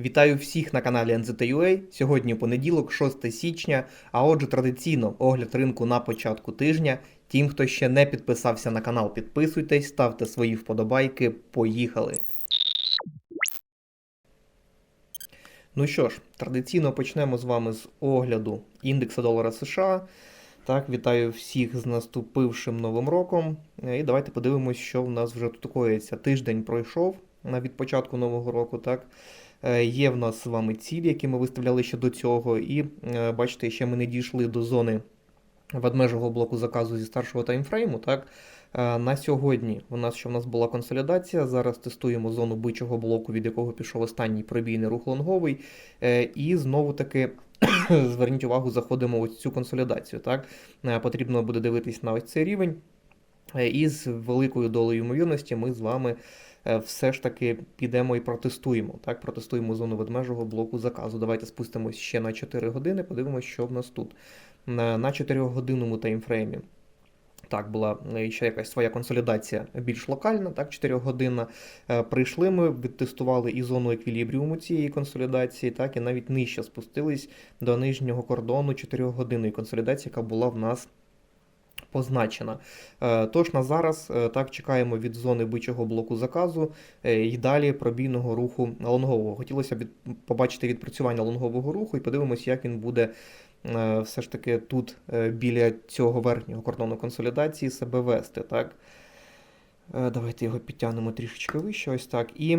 Вітаю всіх на каналі NZTUA. Сьогодні понеділок, 6 січня. А отже, традиційно огляд ринку на початку тижня. Тим, хто ще не підписався на канал, підписуйтесь, ставте свої вподобайки. Поїхали! Ну що ж, традиційно почнемо з вами з огляду індексу долара США. Так, вітаю всіх з наступившим новим роком. І давайте подивимось, що в нас вже тут коїться. Тиждень пройшов від початку нового року. Так, є в нас з вами цілі, які ми виставляли ще до цього. І е, бачите, ще ми не дійшли до зони ведмежого блоку заказу зі старшого таймфрейму. Так, Е, на сьогодні у нас що в нас була консолідація. Зараз тестуємо зону бичого блоку, від якого пішов останній пробійний рух лонговий. Е, І знову таки. Зверніть увагу, заходимо в цю консолідацію. Так? Е, Потрібно буде дивитись на ось цей рівень. Е, І з великою долею ймовірності ми з вами е, все ж таки підемо і протестуємо. Так? Протестуємо зону ведмежого блоку заказу. Давайте спустимось ще на 4 години, подивимося, що в нас тут. На, на 4-годинному таймфреймі. Так, була е, ще якась своя консолідація більш локальна, так, 4 годинна. Е, Прийшли ми, відтестували і зону еквілібріуму цієї консолідації, так, і навіть нижче спустились до нижнього кордону 4 годинної консолідації, яка була в нас позначена. Е, Тож на зараз е, так чекаємо від зони бичого блоку заказу е, і далі пробійного руху лонгового. Хотілося б побачити відпрацювання лонгового руху і подивимось, як він буде все ж таки тут біля цього верхнього кордону консолідації себе вести. Так? Давайте його підтягнемо трішечки вище, ось так. І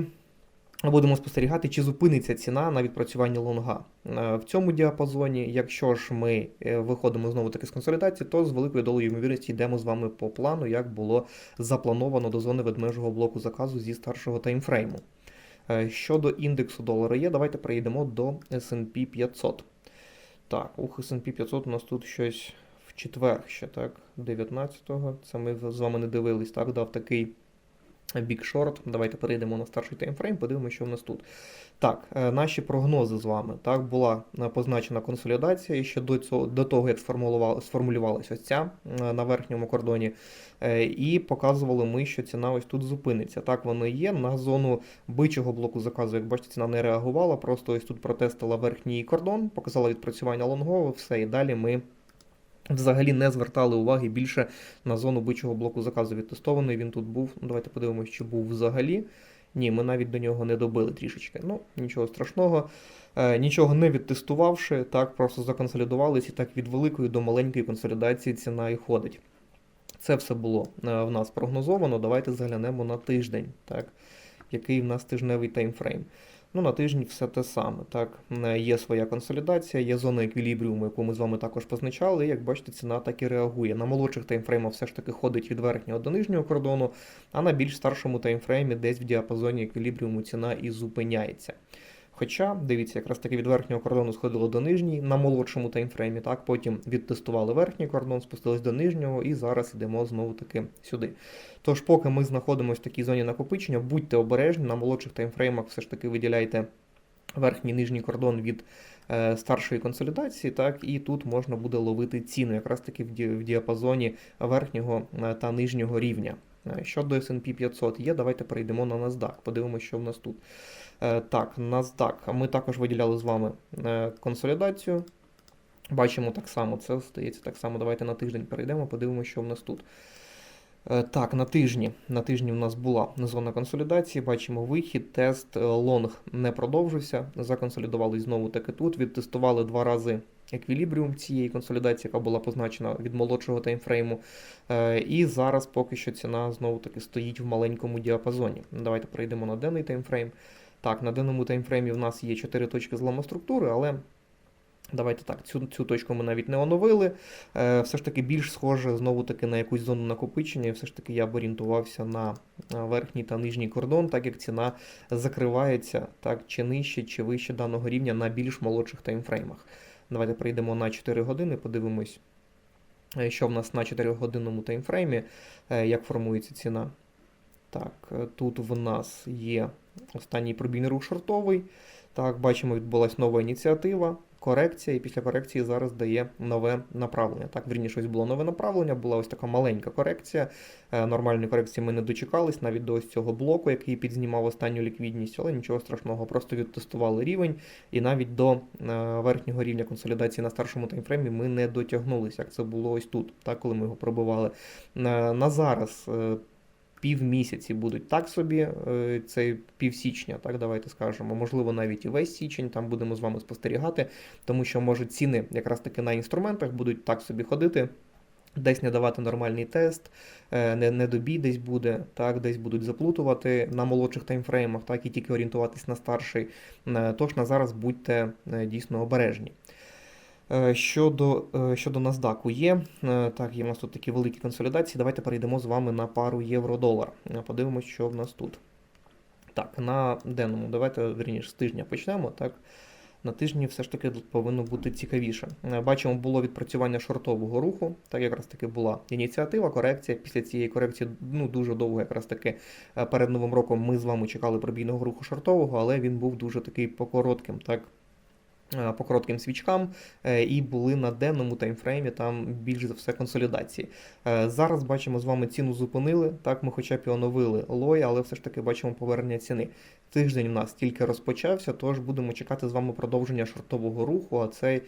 будемо спостерігати, чи зупиниться ціна на відпрацювання лонга. Е, В цьому діапазоні, якщо ж ми е, виходимо знову таки з консолідації, то з великою долею ймовірності йдемо з вами по плану, як було заплановано до зони ведмежого блоку заказу зі старшого таймфрейму. Е, Щодо індексу долара є, давайте перейдемо до S&P 500. Так, ух, S&P 500 у нас тут щось в четвер ще, так, 19-го. Це ми з вами не дивились, так, дав такий Big Short. Давайте перейдемо на старший таймфрейм, подивимося, що в нас тут. Так, е, наші прогнози з вами. Так, була е, позначена консолідація і ще до цього, до того, як сформулювалася ось ця е, на верхньому кордоні. І показували ми, що ціна ось тут зупиниться. Так воно є. На зону бичого блоку заказу, як бачите, ціна не реагувала. Просто ось тут протестила верхній кордон, показала відпрацювання лонгового, все. І далі ми взагалі не звертали уваги більше на зону бичого блоку заказу відтестований. Він тут був. Ну, Давайте подивимося, чи був взагалі. Ні, ми навіть до нього не добили трішечки. Ну, нічого страшного. Е, нічого не відтестувавши, так просто законсолідувались і так від великої до маленької консолідації ціна і ходить. Це все було е, в нас прогнозовано. Давайте заглянемо на тиждень, так? який в нас тижневий таймфрейм. Ну, на тижні все те саме. Так, Е, є своя консолідація, є зона еквілібріуму, яку ми з вами також позначали. І як бачите, ціна так і реагує. На молодших таймфреймах все ж таки ходить від верхнього до нижнього кордону, а на більш старшому таймфреймі десь в діапазоні еквілібріуму ціна і зупиняється. Хоча, дивіться, якраз таки від верхнього кордону сходило до нижній на молодшому таймфреймі, так, потім відтестували верхній кордон, спустились до нижнього і зараз йдемо знову таки сюди. Тож, поки ми знаходимося в такій зоні накопичення, будьте обережні, на молодших таймфреймах все ж таки виділяйте верхній нижній кордон від е, старшої консолідації, так, і тут можна буде ловити ціну, якраз таки в, ді, в діапазоні верхнього е, та нижнього рівня. Е, Щодо S&P 500 є, давайте перейдемо на NASDAQ, подивимося, що в нас тут. Е, Так, NASDAQ. Ми також виділяли з вами е, консолідацію. Бачимо так само, це здається так само. Давайте на тиждень перейдемо, подивимося, що в нас тут. Е, Так, на тижні. На тижні в нас була зона консолідації. Бачимо вихід, тест лонг не продовжився. Законсолідували знову таки тут. Відтестували два рази еквілібріум цієї консолідації, яка була позначена від молодшого таймфрейму. І зараз поки що ціна знову таки стоїть в маленькому діапазоні. Давайте перейдемо на денний таймфрейм. Так, на денному таймфреймі в нас є 4 точки зламу структури, але давайте так, цю, цю точку ми навіть не оновили. Е, все ж таки більш схоже знову таки на якусь зону накопичення, і все ж таки я б орієнтувався на верхній та нижній кордон, так як ціна закривається так, чи нижче, чи вище даного рівня на більш молодших таймфреймах. Давайте прийдемо на 4 години, подивимось, е, що в нас на 4-годинному таймфреймі, е, як формується ціна. Так, е, тут в нас є останній пробійний рух шортовий. Так, бачимо, відбулася нова ініціатива, корекція, і після корекції зараз дає нове направлення. Так, вірніше, ось було нове направлення, була ось така маленька корекція. Е, Нормальної корекції ми не дочекались, навіть до ось цього блоку, який підзнімав останню ліквідність, але нічого страшного, просто відтестували рівень, і навіть до е, верхнього рівня консолідації на старшому таймфреймі ми не дотягнулися, як це було ось тут, так, коли ми його пробивали. Е, На зараз. Півмісяці будуть так собі, е, це півсічня, так давайте скажемо. Можливо, навіть і весь січень там будемо з вами спостерігати, тому що може ціни якраз таки на інструментах будуть так собі ходити. Десь не давати нормальний тест, е, не, не добій десь буде, так, десь будуть заплутувати на молодших таймфреймах, так, і тільки орієнтуватись на старший. Е, Тож на зараз будьте дійсно обережні. Е, Щодо, е, щодо NASDAQ є, е, так, є в нас тут такі великі консолідації. Давайте перейдемо з вами на пару євро-долар. Подивимось, що в нас тут. Так, на денному, давайте вірніше з тижня почнемо. Так. На тижні все ж таки повинно бути цікавіше. Бачимо, було відпрацювання шортового руху. Так якраз таки була ініціатива, корекція. Після цієї корекції ну дуже довго, якраз таки перед новим роком ми з вами чекали пробійного руху шортового, але він був дуже такий по коротким, так. Е, По коротким свічкам е, і були на денному таймфреймі там більш за все консолідації. Е, Зараз бачимо з вами ціну зупинили. Так, ми хоча б і оновили лой, але все ж таки бачимо повернення ціни. Тиждень у нас тільки розпочався, тож будемо чекати з вами продовження шортового руху, а цей,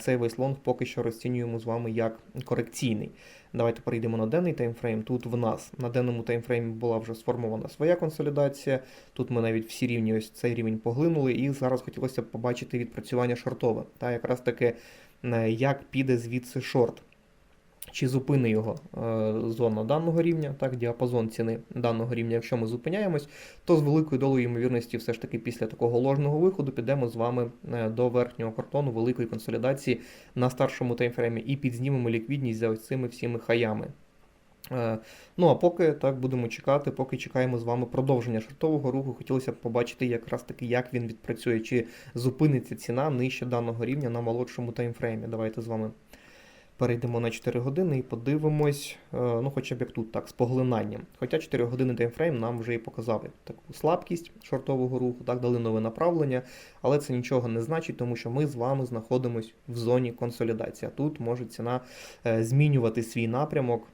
цей весь лонг поки що розцінюємо з вами як корекційний. Давайте перейдемо на денний таймфрейм. Тут в нас на денному таймфреймі була вже сформована своя консолідація. Тут ми навіть всі рівні ось цей рівень поглинули, і зараз хотілося б побачити відпрацювання шортове. Та якраз таки е, як піде звідси шорт. Чи зупини його е, зона даного рівня, так, діапазон ціни даного рівня, якщо ми зупиняємось, то з великою долею ймовірності все ж таки після такого ложного виходу підемо з вами е, до верхнього картону великої консолідації на старшому таймфреймі і підзнімемо ліквідність за ось цими всіми хаями. Е, Ну а поки так будемо чекати, поки чекаємо з вами продовження шортового руху, хотілося б побачити якраз таки, як він відпрацює, чи зупиниться ціна нижче даного рівня на молодшому таймфреймі. Давайте з вами перейдемо на 4 години і подивимось, е, ну хоча б як тут, так, з поглинанням. Хоча 4 години таймфрейм нам вже і показав таку слабкість шортового руху, так, дали нове направлення, але це нічого не значить, тому що ми з вами знаходимося в зоні консолідації. Тут може ціна е, змінювати свій напрямок.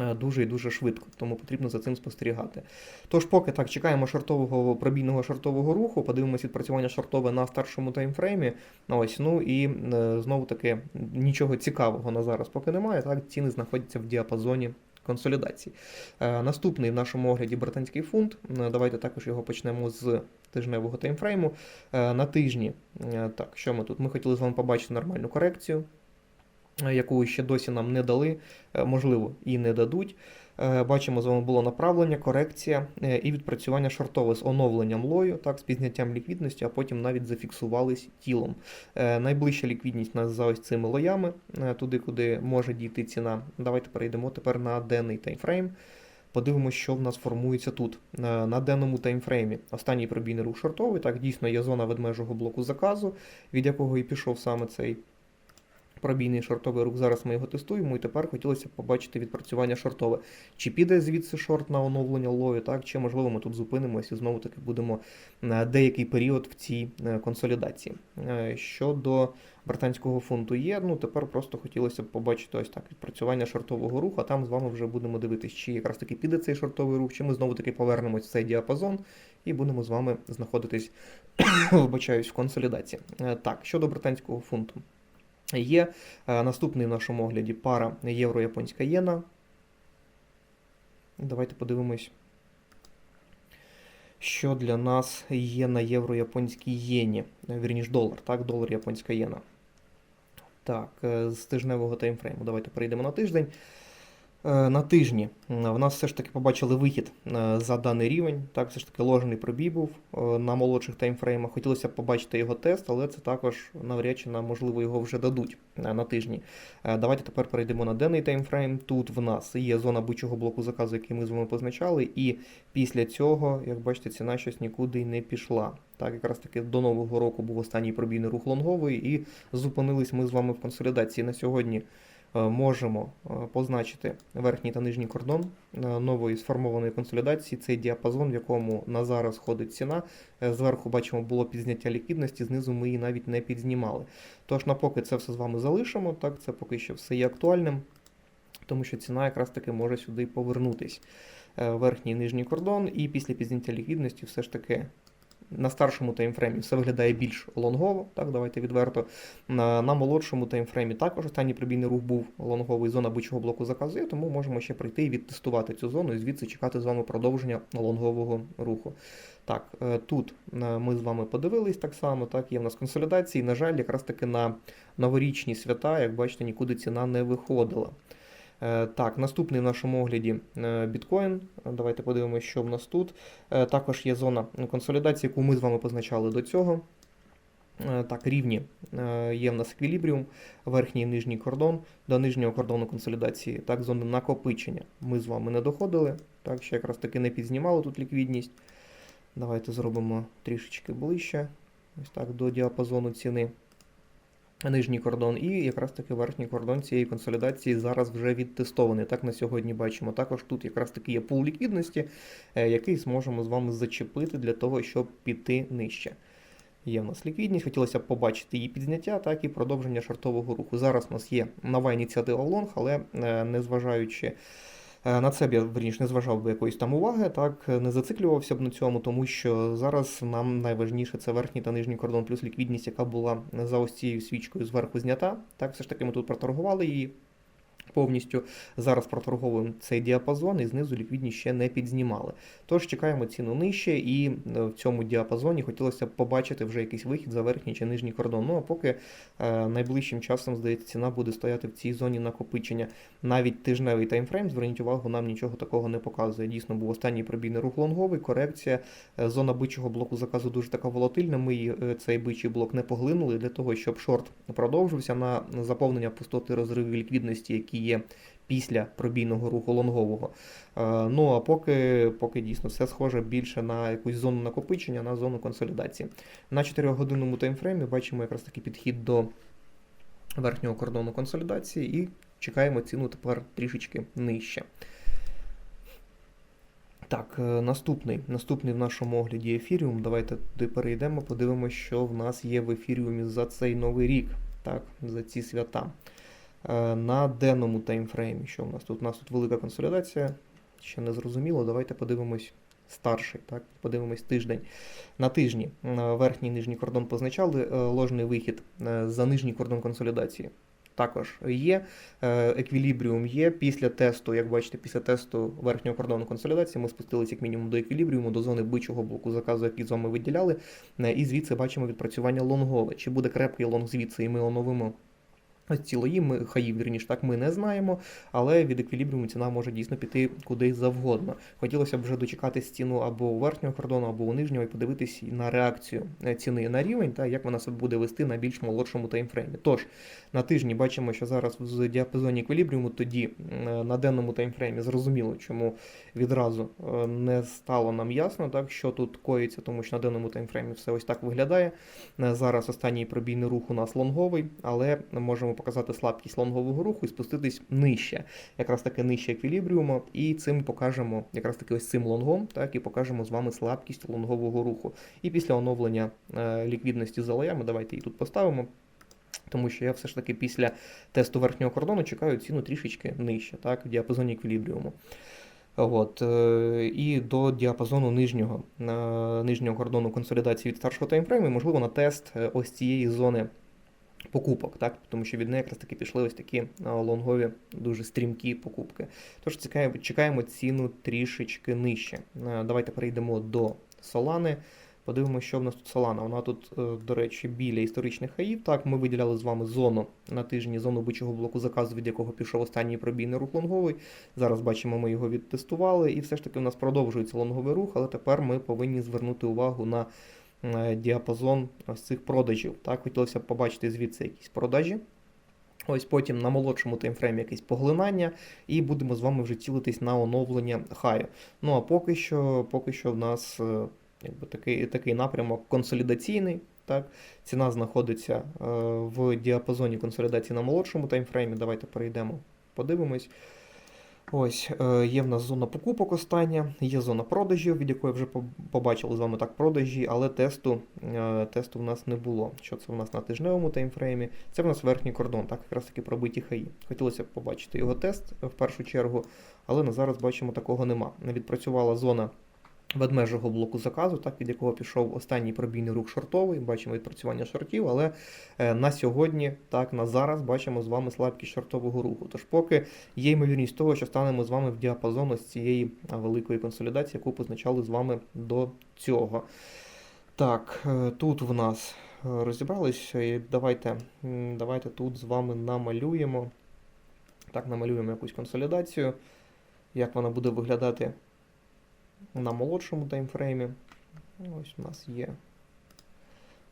Е, Дуже і дуже швидко, тому потрібно за цим спостерігати. Тож, поки так чекаємо шортового пробійного шортового руху, подивимося відпрацювання шортове на старшому таймфреймі. Ось, ну і е, знову таки нічого цікавого на зараз поки немає. Так, ціни знаходяться в діапазоні консолідації. Е, наступний в нашому огляді британський фунт. Давайте також його почнемо з тижневого таймфрейму. На тижні, так, що ми тут? Ми хотіли з вами побачити нормальну корекцію. Яку ще досі нам не дали, е, можливо, і не дадуть. Е, Бачимо, з вами було направлення, корекція е, і відпрацювання шортове з оновленням лою, так, з підняттям ліквідності, а потім навіть зафіксувались тілом. Найближча ліквідність нас за ось цими лоями, туди, куди може дійти ціна. Давайте перейдемо тепер на денний таймфрейм. Подивимося, що в нас формується тут. На денному таймфреймі останній пробійний рух шортовий. Так, дійсно є зона ведмежого блоку заказу, від якого і пішов саме цей пробійний шортовий рух. Зараз ми його тестуємо, і тепер хотілося б побачити відпрацювання шортове. Чи піде звідси шорт на оновлення лою, так, чи можливо ми тут зупинимося і знову таки будемо на деякий період в цій е, консолідації. Е, Щодо британського фунту є, ну тепер просто хотілося б побачити ось так відпрацювання шортового руху, а там з вами вже будемо дивитись, чи якраз таки піде цей шортовий рух, чи ми знову таки повернемось в цей діапазон і будемо з вами знаходитись, вибачаюсь, в консолідації. Е, Так, щодо британського фунту. Є е, наступний в нашому огляді пара євро-японська єна. Давайте подивимось, що для нас є на євро-японській єні. Вірніш долар, так, долар японська єна. Так, е, з тижневого таймфрейму. Давайте перейдемо на тиждень. Е, На тижні в нас все ж таки побачили вихід е, за даний рівень. Так, все ж таки ложний пробій був е, на молодших таймфреймах. Хотілося б побачити його тест, але це також навряд чи нам, можливо, його вже дадуть е, на тижні. Е, Давайте тепер перейдемо на денний таймфрейм. Тут в нас є зона бичого блоку заказу, який ми з вами позначали, і після цього, як бачите, ціна щось нікуди не пішла. Так, якраз таки до нового року був останній пробійний рух лонговий, і зупинились ми з вами в консолідації на сьогодні. Е, можемо е, позначити верхній та нижній кордон е, нової сформованої консолідації. Цей діапазон, в якому на зараз ходить ціна. Зверху бачимо було підзняття ліквідності, знизу ми її навіть не підзнімали. Тож, напоки це все з вами залишимо, так це поки що все є актуальним, тому що ціна якраз таки може сюди повернутись. Верхній і нижній кордон, і після підзняття ліквідності все ж таки на старшому таймфреймі все виглядає більш лонгово, так, давайте відверто. На, на молодшому таймфреймі також останній пробійний рух був лонговий, зона бичого блоку заказує, тому можемо ще прийти і відтестувати цю зону і звідси чекати з вами продовження лонгового руху. Так, е, тут е, ми з вами подивились так само, так, є в нас консолідації. На жаль, якраз таки на новорічні свята, як бачите, нікуди ціна не виходила. Е, Так, наступний в нашому огляді е, біткоін. Давайте подивимося, що в нас тут. Е, Також є зона консолідації, яку ми з вами позначали до цього. Так, рівні є в нас еквілібріум, верхній і нижній кордон. До нижнього кордону консолідації, так, зони накопичення. Ми з вами не доходили, так, ще якраз таки не підзнімали тут ліквідність. Давайте зробимо трішечки ближче, ось так, до діапазону ціни. Нижній кордон і якраз таки верхній кордон цієї консолідації зараз вже відтестований. Так на сьогодні бачимо. Також тут якраз таки є пул ліквідності, е, який зможемо з вами зачепити для того, щоб піти нижче. Є в нас ліквідність, хотілося б побачити її підзняття, так і продовження шартового руху. Зараз у нас є нова ініціатива лонг, але е, незважаючи на це б я верніше не зважав би якоїсь там уваги, так не зациклювався б на цьому, тому що зараз нам найважніше це верхній та нижній кордон, плюс ліквідність, яка була за ось цією свічкою зверху знята. Так, все ж таки ми тут проторгували її повністю. Зараз проторговуємо цей діапазон і знизу ліквідність ще не підзнімали. Тож чекаємо ціну нижче, і е, в цьому діапазоні хотілося б побачити вже якийсь вихід за верхній чи нижній кордон. Ну а поки е, найближчим часом, здається, ціна буде стояти в цій зоні накопичення. Навіть тижневий таймфрейм, зверніть увагу, нам нічого такого не показує. Дійсно, був останній пробійний рух лонговий, корекція. Е, Зона бичого блоку заказу дуже така волатильна. Ми її, цей бичий блок не поглинули для того, щоб шорт продовжився на заповнення пустоти розривів ліквідності, які є після пробійного руху лонгового. Е, Ну а поки, поки дійсно все схоже більше на якусь зону накопичення, на зону консолідації. На 4-годинному таймфреймі бачимо якраз такий підхід до верхнього кордону консолідації і чекаємо ціну тепер трішечки нижче. Так, е, наступний, наступний в нашому огляді ефіріум. Давайте туди перейдемо, подивимося, що в нас є в ефіріумі за цей новий рік, так, за ці свята. Е, На денному таймфреймі, що в нас тут? У нас тут велика консолідація, ще не зрозуміло. Давайте подивимось старший, так, подивимось тиждень. На тижні е, верхній і нижній кордон позначали, е, ложний вихід за нижній кордон консолідації. Також є еквілібріум є після тесту, як бачите, після тесту верхнього кордону консолідації ми спустилися як мінімум до еквілібріуму, до зони бичого блоку заказу, який з вами виділяли. І звідси бачимо відпрацювання лонгове. Чи буде крепкий лонг звідси, і ми оновимо цілої ми хаїв, вірніше, так ми не знаємо, але від еквілібріуму ціна може дійсно піти куди завгодно. Хотілося б вже дочекати стіну або у верхнього кордону, або у нижнього, і подивитись на реакцію е, ціни на рівень, та як вона себе буде вести на більш молодшому таймфреймі. Тож на тижні бачимо, що зараз в діапазоні еквілібріуму, тоді е, на денному таймфреймі зрозуміло, чому відразу е, не стало нам ясно, так що тут коїться, тому що на денному таймфреймі все ось так виглядає. Зараз останній пробійний рух у нас лонговий, але можемо показати слабкість лонгового руху і спуститись нижче, якраз таки нижче еквілібріуму, і цим покажемо якраз таки ось цим лонгом, так і покажемо з вами слабкість лонгового руху. І після оновлення е, ліквідності за лоями, давайте її тут поставимо. Тому що я все ж таки після тесту верхнього кордону чекаю ціну трішечки нижче, так, в діапазоні еквілібріуму. От, е, і до діапазону нижнього, е, нижнього кордону консолідації від старшого таймфрейму, можливо, на тест е, ось цієї зони покупок, так? тому що від неї якраз таки пішли ось такі лонгові, дуже стрімкі покупки. Тож чекаємо, чекаємо ціну трішечки нижче. Давайте перейдемо до Solana. Подивимося, що в нас тут Solana. Вона тут, е, до речі, біля історичних хаїв. Так, ми виділяли з вами зону на тижні, зону бичого блоку заказу, від якого пішов останній пробійний рух лонговий. Зараз бачимо, ми його відтестували, і все ж таки у нас продовжується лонговий рух, але тепер ми повинні звернути увагу на діапазон ось цих продажів. Так, хотілося б побачити звідси якісь продажі. Ось потім на молодшому таймфреймі якесь поглинання, і будемо з вами вже цілитись на оновлення хаю. Ну а поки що, поки що в нас е, якби такий, такий напрямок консолідаційний. Так, ціна знаходиться е, в діапазоні консолідації на молодшому таймфреймі. Давайте перейдемо, подивимось. Ось е, є в нас зона покупок остання, є зона продажів, від якої вже побачили з вами так продажі, але тесту, е, тесту в нас не було. Що це в нас на тижневому таймфреймі? Це в нас верхній кордон, так якраз таки пробиті хаї. Хотілося б побачити його тест в першу чергу, але на зараз бачимо такого нема. Не відпрацювала зона ведмежого блоку заказу, так від якого пішов останній пробійний рух шортовий. Бачимо відпрацювання шортів, але е, на сьогодні, так на зараз бачимо з вами слабкість шортового руху. Тож поки є ймовірність того, що станемо з вами в діапазон ось цієї великої консолідації, яку позначали з вами до цього. Так, е, тут в нас е, розібралися, давайте, давайте тут з вами намалюємо. Так, намалюємо якусь консолідацію. Як вона буде виглядати на молодшому таймфреймі. Ось у нас є.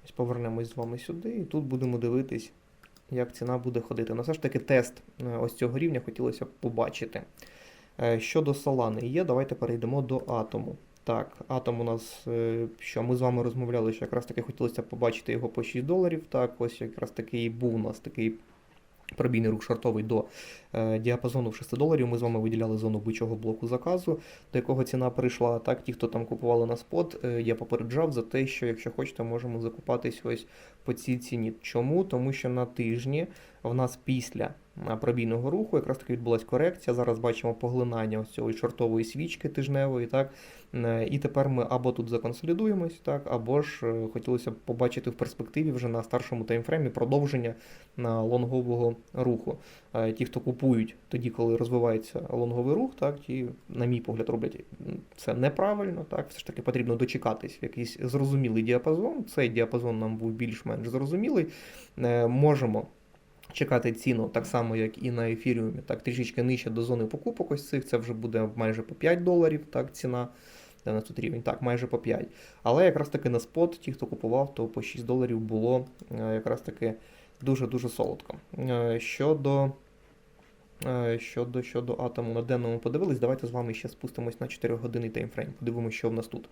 Ось повернемось з вами сюди, і тут будемо дивитись, як ціна буде ходити. Ну, все ж таки, тест е, ось цього рівня хотілося б побачити. Е, Щодо Solana є, давайте перейдемо до атому. Так, атом у нас, е, що ми з вами розмовляли, що якраз таки хотілося побачити його по 6 доларів. Так, ось якраз таки і був у нас такий пробійний рух шортовий до е, діапазону в 6 доларів. Ми з вами виділяли зону бичого блоку заказу, до якого ціна прийшла. Так, ті, хто там купували на спот, е, я попереджав за те, що якщо хочете, можемо закупатись ось по цій ціні. Чому? Тому що на тижні в нас після пробійного руху якраз таки відбулась корекція. Зараз бачимо поглинання ось цієї шортової свічки тижневої. так, Е, І тепер ми або тут законсолідуємось, так, або ж е, хотілося б побачити в перспективі вже на старшому таймфреймі продовження лонгового руху. Е, Ті, хто купують тоді, коли розвивається лонговий рух, так, ті, на мій погляд, роблять це неправильно. Так, все ж таки потрібно дочекатись в якийсь зрозумілий діапазон. Цей діапазон нам був більш-менш зрозумілий. Можемо. Чекати ціну так само, як і на ефіріумі, так трішечки нижче до зони покупок ось цих, це вже буде майже по 5 доларів, так, ціна. Де нас тут рівень? Так, майже по 5. Але якраз таки на спот, ті, хто купував, то по 6 доларів було е, якраз таки дуже-дуже солодко. Е, Щодо, е, щодо, щодо атому на денному подивились, давайте з вами ще спустимось на 4 годинний таймфрейм. Подивимося, що в нас тут.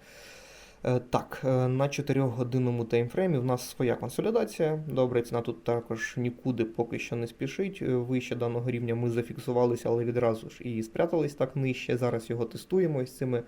Е, Так, е, на 4-годинному таймфреймі в нас своя консолідація. Добре, ціна тут також нікуди поки що не спішить. Е, Вище даного рівня ми зафіксувалися, але відразу ж і спрятались так нижче. Зараз його тестуємо із цими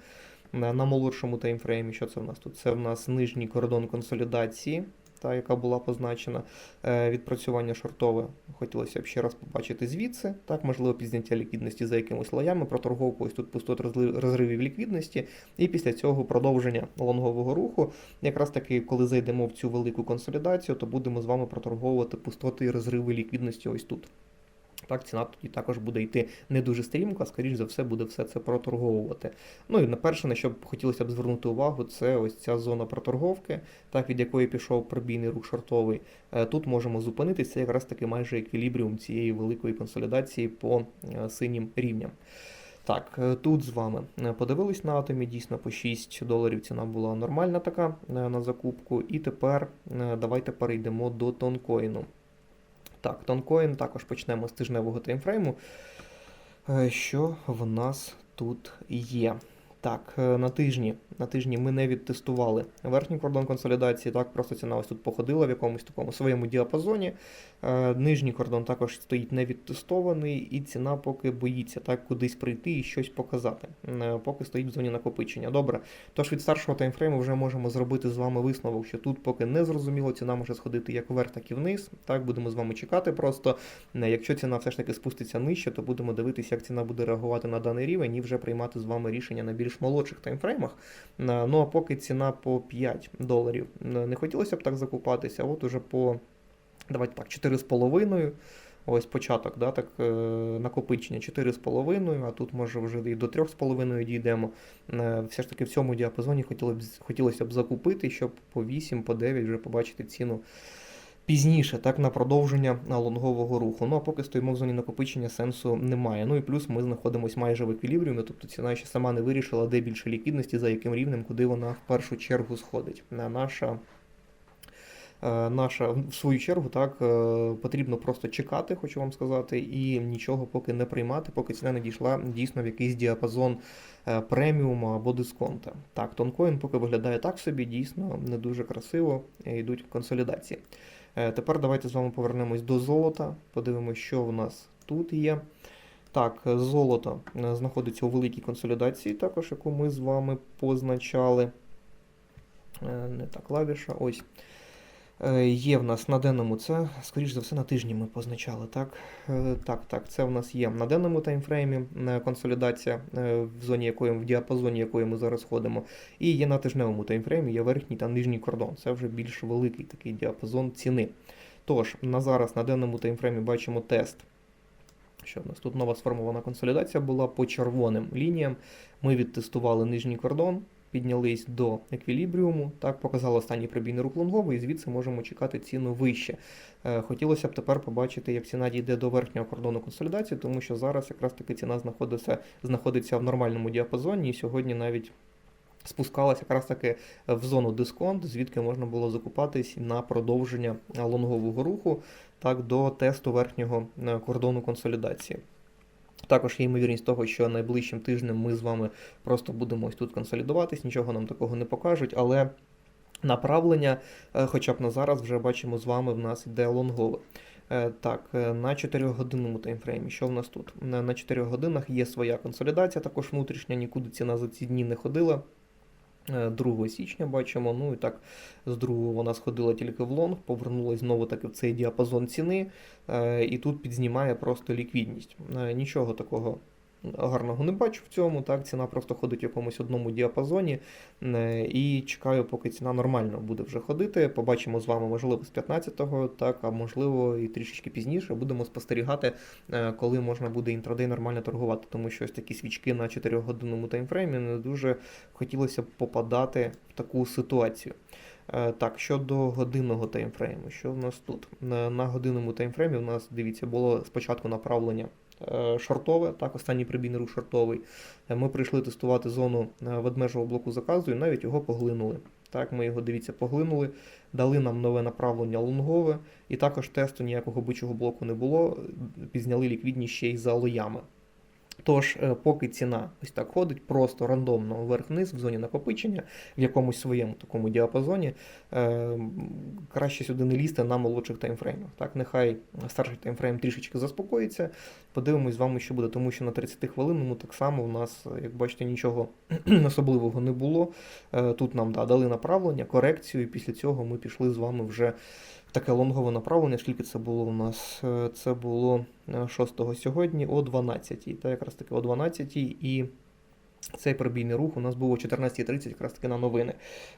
на, на молодшому таймфреймі. Що це в нас тут? Це в нас нижній кордон консолідації, та, яка була позначена. Е, відпрацювання шортове хотілося б ще раз побачити звідси. Так, можливо, підзняття ліквідності за якимись лоями, проторговку ось тут пустот розривів ліквідності. І після цього продовження лонгового руху. Якраз таки, коли зайдемо в цю велику консолідацію, то будемо з вами проторговувати пустоти і розриви ліквідності ось тут. Так, ціна тоді також буде йти не дуже стрімко, а скоріш за все буде все це проторговувати. Ну і на перше, на що б хотілося б звернути увагу, це ось ця зона проторговки, так, від якої пішов пробійний рух шортовий. Е, Тут можемо зупинитися, якраз таки майже еквілібріум цієї великої консолідації по е, синім рівням. Так, е, тут з вами подивились на атомі, дійсно по 6 доларів ціна була нормальна така на закупку. І тепер давайте перейдемо до тонкоїну. Так, тонкоін також почнемо з тижневого таймфрейму. Е, Що в нас тут є? Так, е, на тижні, на тижні ми не відтестували верхній кордон консолідації, так, просто ціна ось тут походила в якомусь такому своєму діапазоні. Е, Нижній кордон також стоїть не відтестований, і ціна поки боїться так кудись прийти і щось показати. Е, Поки стоїть в зоні накопичення. Добре. Тож від старшого таймфрейму вже можемо зробити з вами висновок, що тут поки не зрозуміло, ціна може сходити як вверх, так і вниз. Так, будемо з вами чекати просто. Якщо ціна все ж таки спуститься нижче, то будемо дивитися, як ціна буде реагувати на даний рівень і вже приймати з вами рішення на більш молодших таймфреймах. Е, Ну а поки ціна по 5 доларів. Е, Не хотілося б так закупатися, от уже по давайте так, 4,5. Ось початок, да, так, е, накопичення 4,5, а тут може вже і до 3,5 дійдемо. Все ж таки в цьому діапазоні хотілося б, хотілося б закупити, щоб по 8, по 9 вже побачити ціну пізніше, так, на продовження лонгового руху. Ну а поки стоїмо в зоні накопичення, сенсу немає. Ну і плюс ми знаходимося майже в еквілібріумі, тобто ціна ще сама не вирішила, де більше ліквідності, за яким рівнем, куди вона в першу чергу сходить. Наша Е, Наша в свою чергу так е, потрібно просто чекати, хочу вам сказати, і нічого поки не приймати, поки ціна не дійшла дійсно в якийсь діапазон е, преміума або дисконта. Так, тонкоін поки виглядає так собі, дійсно не дуже красиво йдуть консолідації. Е, Тепер давайте з вами повернемось до золота, подивимося, що в нас тут є. Так, золото е, знаходиться у великій консолідації, також яку ми з вами позначали. Е, Не та клавіша, ось. Е, Є в нас на денному, це, скоріш за все, на тижні ми позначали. Так, Е, так, так, це в нас є на денному таймфреймі е, консолідація, в зоні якої в діапазоні якої ми зараз ходимо. І є на тижневому таймфреймі, є верхній та нижній кордон. Це вже більш великий такий діапазон ціни. Тож, на зараз на денному таймфреймі бачимо тест. Що в нас тут нова сформована консолідація була по червоним лініям. Ми відтестували нижній кордон, піднялись до еквілібріуму, так, показали останній пробійний рух лонговий, і звідси можемо чекати ціну вище. Е, Хотілося б тепер побачити, як ціна дійде до верхнього кордону консолідації, тому що зараз якраз таки ціна знаходиться, знаходиться в нормальному діапазоні, і сьогодні навіть спускалася якраз таки в зону дисконт, звідки можна було закупатись на продовження лонгового руху так, до тесту верхнього е, кордону консолідації. Також є ймовірність того, що найближчим тижнем ми з вами просто будемо ось тут консолідуватись, нічого нам такого не покажуть, але направлення, е, хоча б на зараз, вже бачимо з вами в нас іде лонгове. Е, Так, е, на 4-годинному таймфреймі. Що в нас тут? На на 4 годинах є своя консолідація, також внутрішня, нікуди ціна за ці дні не ходила. Е, 2 січня бачимо, ну і так, з 2 вона сходила тільки в лонг, повернулась знову таки в цей діапазон ціни, е, і тут підзнімає просто ліквідність. Е, Нічого такого гарного не бачу в цьому. Так, ціна просто ходить в якомусь одному діапазоні. е, І чекаю, поки ціна нормально буде вже ходити. Побачимо з вами, можливо, з 15-го, так, а можливо, і трішечки пізніше. Будемо спостерігати, е, коли можна буде інтрадей нормально торгувати, тому що ось такі свічки на 4-годинному таймфреймі не дуже хотілося б попадати в таку ситуацію. Е, Так, щодо годинного таймфрейму, що в нас тут? На, годинному таймфреймі в нас, дивіться, було спочатку направлення шортове, так, останній прибійний рух шортовий. Е, Ми прийшли тестувати зону е, ведмежого блоку заказу і навіть його поглинули. Так, ми його, дивіться, поглинули, дали нам нове направлення лонгове, і також тесту ніякого бичого блоку не було, пізняли ліквідність ще й за лоями. Тож, е, поки ціна ось так ходить, просто рандомно вверх-вниз в зоні накопичення, в якомусь своєму такому діапазоні, е, краще сюди не лізти на молодших таймфреймах. Так, нехай старший таймфрейм трішечки заспокоїться. Подивимось з вами, що буде, тому що на 30 хвилинному так само у нас, як бачите, нічого особливого не було. Е, Тут нам да, дали направлення, корекцію, і після цього ми пішли з вами вже таке лонгове направлення. Скільки це було у нас? Е, Це було е, 6 сьогодні о 12 Та якраз таки о 12 і цей пробійний рух у нас був о 14.30 якраз таки на новини.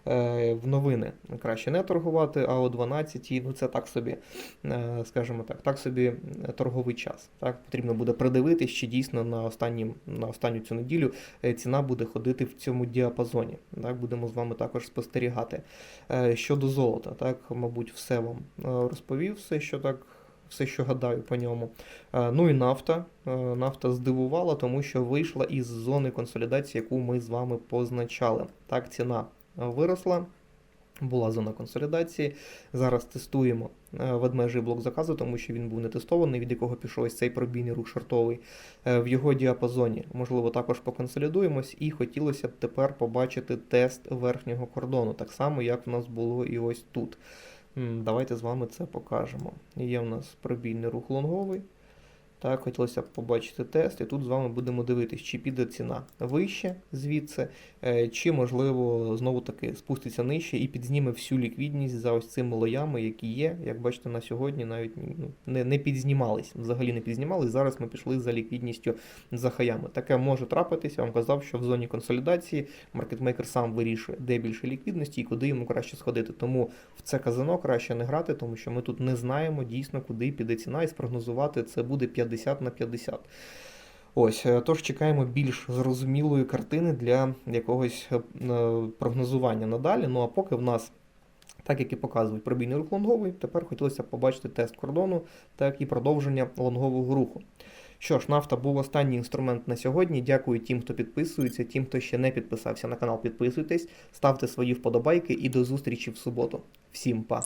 Е, в новини краще не торгувати, а о 12 ну це так собі, е, скажімо так, так собі е, торговий час. Так? Потрібно буде придивитись, чи дійсно на, останнім, на останню цю неділю е, ціна буде ходити в цьому діапазоні. Так? Будемо з вами також спостерігати. Е, Щодо золота, так, мабуть, все вам е, розповів, все, що так. Все, що гадаю по ньому. Е, Ну і нафта. Е, Нафта здивувала, тому що вийшла із зони консолідації, яку ми з вами позначали. Так, ціна виросла. Була зона консолідації. Зараз тестуємо е, ведмежий блок заказу, тому що він був не тестований, від якого пішов ось цей пробійний рух шортовий. В його діапазоні, можливо, також поконсолідуємось, і хотілося б тепер побачити тест верхнього кордону, так само, як в нас було і ось тут. Давайте з вами це покажемо. Є в нас пробійний рух лонговий. Так, хотілося б побачити тест, і тут з вами будемо дивитись, чи піде ціна вище звідси, е, чи, можливо, знову таки спуститься нижче і підзніме всю ліквідність за ось цими лоями, які є. Як бачите, на сьогодні навіть ну, не, не підзнімались, взагалі не підзнімались. Зараз ми пішли за ліквідністю за хаями. Таке може трапитись. Я вам казав, що в зоні консолідації маркетмейкер сам вирішує, де більше ліквідності і куди йому краще сходити. Тому в це казино краще не грати, тому що ми тут не знаємо дійсно, куди піде ціна, і спрогнозувати це буде 50 на 50. Ось, е, тож чекаємо більш зрозумілої картини для якогось е, е, прогнозування надалі. Ну а поки в нас, так як і показують пробійний рух лонговий, тепер хотілося б побачити тест кордону, так і продовження лонгового руху. Що ж, нафта був останній інструмент на сьогодні. Дякую тим, хто підписується, тим, хто ще не підписався на канал, підписуйтесь, ставте свої вподобайки і до зустрічі в суботу. Всім па!